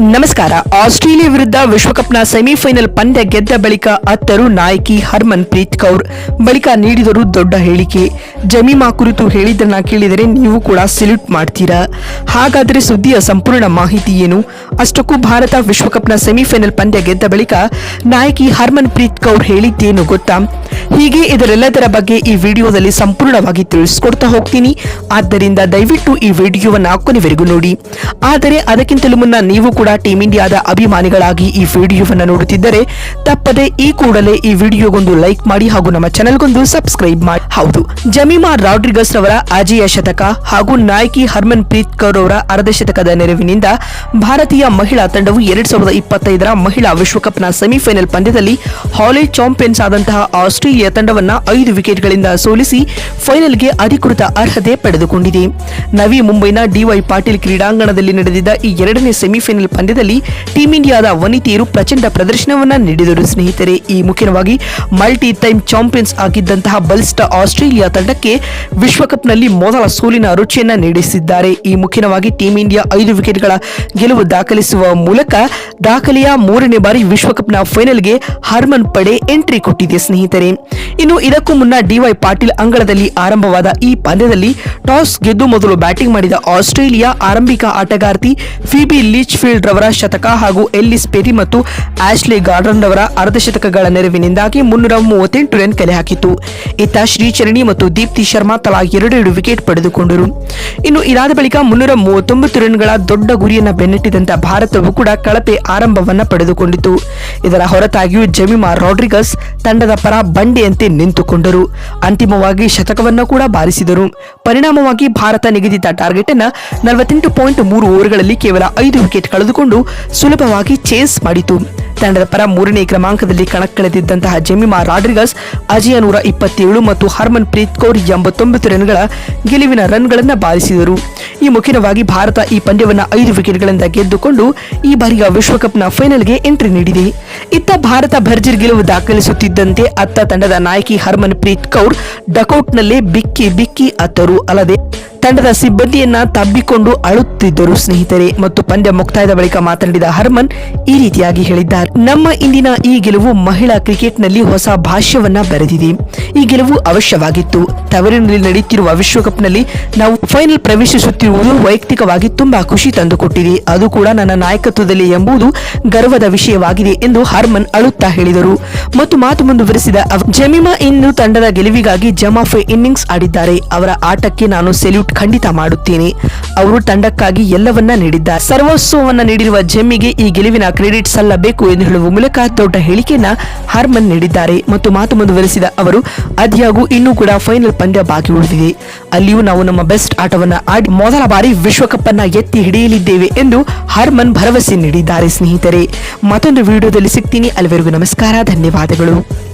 ನಮಸ್ಕಾರ. ಆಸ್ಟ್ರೇಲಿಯಾ ವಿರುದ್ಧ ವಿಶ್ವಕಪ್ನ ಸೆಮಿಫೈನಲ್ ಪಂದ್ಯ ಗೆದ್ದ ಬಳಿಕ ಅತ್ತರು ನಾಯಕಿ ಹರ್ಮನ್ ಪ್ರೀತ್ ಕೌರ್ ಬಳಿಕ ನೀಡಿದರು ದೊಡ್ಡ ಹೇಳಿಕೆ. ಜಮೀಮಾ ಕುರಿತು ಹೇಳಿದ್ದನ್ನ ಕೇಳಿದರೆ ನೀವು ಕೂಡ ಸೆಲ್ಯೂಟ್ ಮಾಡ್ತೀರಾ? ಹಾಗಾದರೆ ಸುದ್ದಿಯ ಸಂಪೂರ್ಣ ಮಾಹಿತಿ ಏನು? ಅಷ್ಟಕ್ಕೂ ಭಾರತ ವಿಶ್ವಕಪ್ನ ಸೆಮಿಫೈನಲ್ ಪಂದ್ಯ ಗೆದ್ದ ಬಳಿಕ ನಾಯಕಿ ಹರ್ಮನ್ ಪ್ರೀತ್ ಕೌರ್ ಹೇಳಿದ್ದೇನು ಗೊತ್ತಾ? ಹೀಗೆ ಇದರೆಲ್ಲದರ ಬಗ್ಗೆ ಈ ವಿಡಿಯೋದಲ್ಲಿ ಸಂಪೂರ್ಣವಾಗಿ ತಿಳಿಸ್ಕೊಡ್ತಾ ಹೋಗ್ತೀನಿ. ಆದ್ದರಿಂದ ದಯವಿಟ್ಟು ಈ ವಿಡಿಯೋವನ್ನು ಕೊನೆವರೆಗೂ ನೋಡಿ. ಆದರೆ ಅದಕ್ಕಿಂತಲೂ ಮುನ್ನ ನೀವು ಕೂಡ ಟೀಮ್ ಇಂಡಿಯಾದ ಅಭಿಮಾನಿಗಳಾಗಿ ಈ ವಿಡಿಯೋವನ್ನು ನೋಡುತ್ತಿದ್ದರೆ ತಪ್ಪದೆ ಈ ಕೂಡಲೇ ಈ ವಿಡಿಯೋಗೊಂದು ಲೈಕ್ ಮಾಡಿ ಹಾಗೂ ನಮ್ಮ ಚಾನೆಲ್ಗೊಂದು ಸಬ್ಸ್ಕ್ರೈಬ್ ಮಾಡಿ. ಹೌದು, ಜಮೀಮಾ ರಾಡ್ರಿಗಸ್ ರವರ ಅಜೇಯ ಶತಕ ಹಾಗೂ ನಾಯಕಿ ಹರ್ಮನ್ ಪ್ರೀತ್ ಕೌರ್ ಅವರ ಅರ್ಧ ಶತಕದ ನೆರವಿನಿಂದ ಭಾರತೀಯ ಮಹಿಳಾ ತಂಡವು ಎರಡ್ ಸಾವಿರದ ಇಪ್ಪತ್ತೈದರ ಮಹಿಳಾ ವಿಶ್ವಕಪ್ನ ಸೆಮಿಫೈನಲ್ ಪಂದ್ಯದಲ್ಲಿ ಹಾಲಿ ಚಾಂಪಿಯನ್ಸ್ ಆದಂತಹ ಆಸ್ಟ್ರೇಲಿಯಾ ತಂಡವನ್ನ ಐದು ವಿಕೆಟ್ಗಳಿಂದ ಸೋಲಿಸಿ ಫೈನಲ್ಗೆ ಅಧಿಕೃತ ಅರ್ಹತೆ ಪಡೆದುಕೊಂಡಿದೆ. ನವಿ ಮುಂಬೈನ ಡಿವೈ ಪಾಟೀಲ್ ಕ್ರೀಡಾಂಗಣದಲ್ಲಿ ನಡೆದಿದ್ದ ಈ ಎರಡನೇ ಸೆಮಿಫೈನಲ್ ಪಂದ್ಯದಲ್ಲಿ ಟೀಂ ಇಂಡಿಯಾದ ವನಿತೆಯರು ಪ್ರಚಂಡ ಪ್ರದರ್ಶನವನ್ನ ನೀಡಿದರು. ಸ್ನೇಹಿತರೆ, ಈ ಮುಖ್ಯವಾಗಿ ಮಲ್ಟಿ ಟೈಮ್ ಚಾಂಪಿಯನ್ಸ್ ಆಗಿದ್ದಂತಹ ಬಲಿಷ್ಠ ಆಸ್ಟ್ರೇಲಿಯಾ ತಂಡಕ್ಕೆ ವಿಶ್ವಕಪ್ನಲ್ಲಿ ಮೊದಲ ಸೋಲಿನ ರುಚಿಯನ್ನ ನೀಡಿಸಿದ್ದಾರೆ. ಈ ಮುಖ್ಯವಾಗಿ ಟೀಂ ಇಂಡಿಯಾ ಐದು ವಿಕೆಟ್ಗಳ ಗೆಲುವು ದಾಖಲಿಸುವ ಮೂಲಕ ದಾಖಲೆಯ ಮೂರನೇ ಬಾರಿ ವಿಶ್ವಕಪ್ನ ಫೈನಲ್ಗೆ ಹರ್ಮನ್ ಪಡೆ ಎಂಟ್ರಿ ಕೊಟ್ಟಿದೆ. ಸ್ನೇಹಿತರೆ ಇನ್ನು ಇದಕ್ಕೂ ಮುನ್ನ ಡಿವೈ ಪಾಟೀಲ್ ಅಂಗಳದಲ್ಲಿ ಆರಂಭವಾದ ಈ ಪಂದ್ಯದಲ್ಲಿ ಟಾಸ್ ಗೆದ್ದು ಮೊದಲು ಬ್ಯಾಟಿಂಗ್ ಮಾಡಿದ ಆಸ್ಟ್ರೇಲಿಯಾ ಆರಂಭಿಕ ಆಟಗಾರ್ತಿ ಫಿಬಿ ಲೀಚ್ಫೀಲ್ಡ್ ರವರ ಶತಕ ಹಾಗೂ ಎಲ್ಲಿಸ್ ಪೆರಿ ಮತ್ತು ಆಶ್ಲೆ ಗಾರ್ಡನ್ ರವರ ಅರ್ಧಶತಕಗಳ ನೆರವಿನಿಂದಾಗಿ ಮುನ್ನೂರ ಮೂವತ್ತೆಂಟು ರನ್ ಕಲೆ ಹಾಕಿತು ಇತ್ತ ಶ್ರೀಚರಣಿ ಮತ್ತು ದೀಪ್ತಿ ಶರ್ಮಾ ತಲಾ ಎರಡೆರಡು ವಿಕೆಟ್ ಪಡೆದುಕೊಂಡರು. ಇನ್ನು ಇದಾದ ಬಳಿಕ ಮುನ್ನೂರ ಮೂವತ್ತೊಂಬತ್ತು ರನ್ಗಳ ದೊಡ್ಡ ಗುರಿಯನ್ನು ಬೆನ್ನಟ್ಟಿದಂತ ಭಾರತವು ಕೂಡ ಕಳಪೆ ಆರಂಭವನ್ನ ಪಡೆದುಕೊಂಡಿತು ಇದರ ಹೊರತಾಗಿಯೂ ಜಮಿಮಾ ರಾಡ್ರಿಗಸ್ ತಂಡದ ಪರ ಬಂಡೆಯಂತೆ ನಿಂತುಕೊಂಡರು. ಅಂತಿಮವಾಗಿ ಶತಕವನ್ನ ಕೂಡ ಬಾರಿಸಿದರು. ಪರಿಣಾಮವಾಗಿ ಭಾರತ ನಿಗದಿತ ಟಾರ್ಗೆಟ್ ಅನ್ನು ನಲವತ್ತೆಂಟು ಪಾಯಿಂಟ್ ಮೂರು ಓವರ್ಗಳಲ್ಲಿ ಕೇವಲ ಐದು ವಿಕೆಟ್ ಕಳೆದುಕೊಂಡು ಸುಲಭವಾಗಿ ಚೇಸ್ ಮಾಡಿತು. ತಂಡದ ಪರ ಮೂರನೇ ಕ್ರಮಾಂಕದಲ್ಲಿ ಕಣಕ್ಕಿಳಿದಿದ್ದಂತಹ ಜೆಮಿಮಾ ರಾಡ್ರಿಗಸ್ ಅಜಯ ನೂರ ಇಪ್ಪತ್ತೇಳು ಮತ್ತು ಹರ್ಮನ್ ಪ್ರೀತ್ ಕೌರ್ ಎಂಬತ್ತೊಂಬತ್ತು ರನ್ಗಳ ಗೆಲುವಿನ ರನ್ಗಳನ್ನು ಬಾರಿಸಿದರು. ಈ ಮುಖ್ಯವಾಗಿ ಭಾರತ ಈ ಪಂದ್ಯವನ್ನು ಐದು ವಿಕೆಟ್ಗಳಿಂದ ಗೆದ್ದುಕೊಂಡು ಈ ಬಾರಿಯ ವಿಶ್ವಕಪ್ನ ಫೈನಲ್ಗೆ ಎಂಟ್ರಿ ನೀಡಿದೆ. ಇತ್ತ ಭಾರತ ಭರ್ಜರಿ ಗೆಲುವು ದಾಖಲಿಸುತ್ತಿದ್ದಂತೆ ಅತ್ತ ತಂಡದ ನಾಯಕಿ ಹರ್ಮನ್ ಪ್ರೀತ್ ಕೌರ್ ಡಕೌಟ್ನಲ್ಲೇ ಬಿಕ್ಕಿ ಬಿಕ್ಕಿ ಅತ್ತರು. ಅಲ್ಲದೆ ತಂಡದ ಸಿಬ್ಬಂದಿಯನ್ನ ತಬ್ಬಿಕೊಂಡು ಅಳುತ್ತಿದ್ದರು ಸ್ನೇಹಿತರೆ. ಮತ್ತು ಪಂದ್ಯ ಮುಕ್ತಾಯದ ಬಳಿಕ ಮಾತನಾಡಿದ ಹರ್ಮನ್ ಈ ರೀತಿಯಾಗಿ ಹೇಳಿದ್ದಾರೆ. ನಮ್ಮ ಇಂದಿನ ಈ ಗೆಲುವು ಮಹಿಳಾ ಕ್ರಿಕೆಟ್ನಲ್ಲಿ ಹೊಸ ಭಾಷ್ಯವನ್ನ ಬರೆದಿದೆ. ಈ ಗೆಲುವು ಅವಶ್ಯವಾಗಿತ್ತು. ತವರಿನಲ್ಲಿ ನಡೆಯುತ್ತಿರುವ ವಿಶ್ವಕಪ್ನಲ್ಲಿ ನಾವು ಫೈನಲ್ ಪ್ರವೇಶಿಸುತ್ತಿರುವುದು ವೈಯಕ್ತಿಕವಾಗಿ ತುಂಬಾ ಖುಷಿ ತಂದುಕೊಟ್ಟಿದೆ. ಅದು ಕೂಡ ನನ್ನ ನಾಯಕತ್ವದಲ್ಲಿ ಎಂಬುದು ಗರ್ವದ ವಿಷಯವಾಗಿದೆ ಎಂದು ಹರ್ಮನ್ ಅಳುತ್ತಾ ಹೇಳಿದರು. ಮತ್ತು ಮಾತು ಮುಂದುವರೆಸಿದ ಜಮಿಮಾ ಇನ್ನು ತಂಡದ ಗೆಲುವಿಗಾಗಿ ಜಮಾಫೆ ಇನ್ನಿಂಗ್ಸ್ ಆಡಿದ್ದಾರೆ. ಅವರ ಆಟಕ್ಕೆ ನಾನು ಸೆಲ್ಯೂಟ್ ಖಂಡಿತ ಮಾಡುತ್ತೇನೆ. ಅವರು ತಂಡಕ್ಕಾಗಿ ಎಲ್ಲವನ್ನ ನೀಡಿದ್ದಾರೆ. ಸರ್ವಸ್ವವನ್ನ ನೀಡಿರುವ ಜಮ್ಮಿಗೆ ಈ ಗೆಲುವಿನ ಕ್ರೆಡಿಟ್ ಸಲ್ಲಬೇಕು ಎಂದು ಹೇಳುವ ಮೂಲಕ ದೊಡ್ಡ ಹೇಳಿಕೆಯನ್ನ ಹರ್ಮನ್ ನೀಡಿದ್ದಾರೆ. ಮತ್ತು ಮಾತು ಮುಂದುವರೆಸಿದ ಅವರು, ಅದ್ಯಾಗೂ ಇನ್ನೂ ಕೂಡ ಫೈನಲ್ ಪಂದ್ಯ ಬಾಕಿ ಉಳಿದಿದೆ. ಅಲ್ಲಿಯೂ ನಾವು ನಮ್ಮ ಬೆಸ್ಟ್ ಆಟವನ್ನ ಆಡಿ ಮೊದಲ ಬಾರಿ ವಿಶ್ವಕಪ್ ಅನ್ನ ಎತ್ತಿ ಹಿಡಿಯಲಿದ್ದೇವೆ ಎಂದು ಹರ್ಮನ್ ಭರವಸೆ ನೀಡಿದ್ದಾರೆ ಸ್ನೇಹಿತರೆ. ಮತ್ತೊಂದು ವಿಡಿಯೋದಲ್ಲಿ ಸಿಗ್ತೀನಿ. ಅಲ್ಲಿವರೆಗೂ ನಮಸ್ಕಾರ. ಧನ್ಯವಾದಗಳು.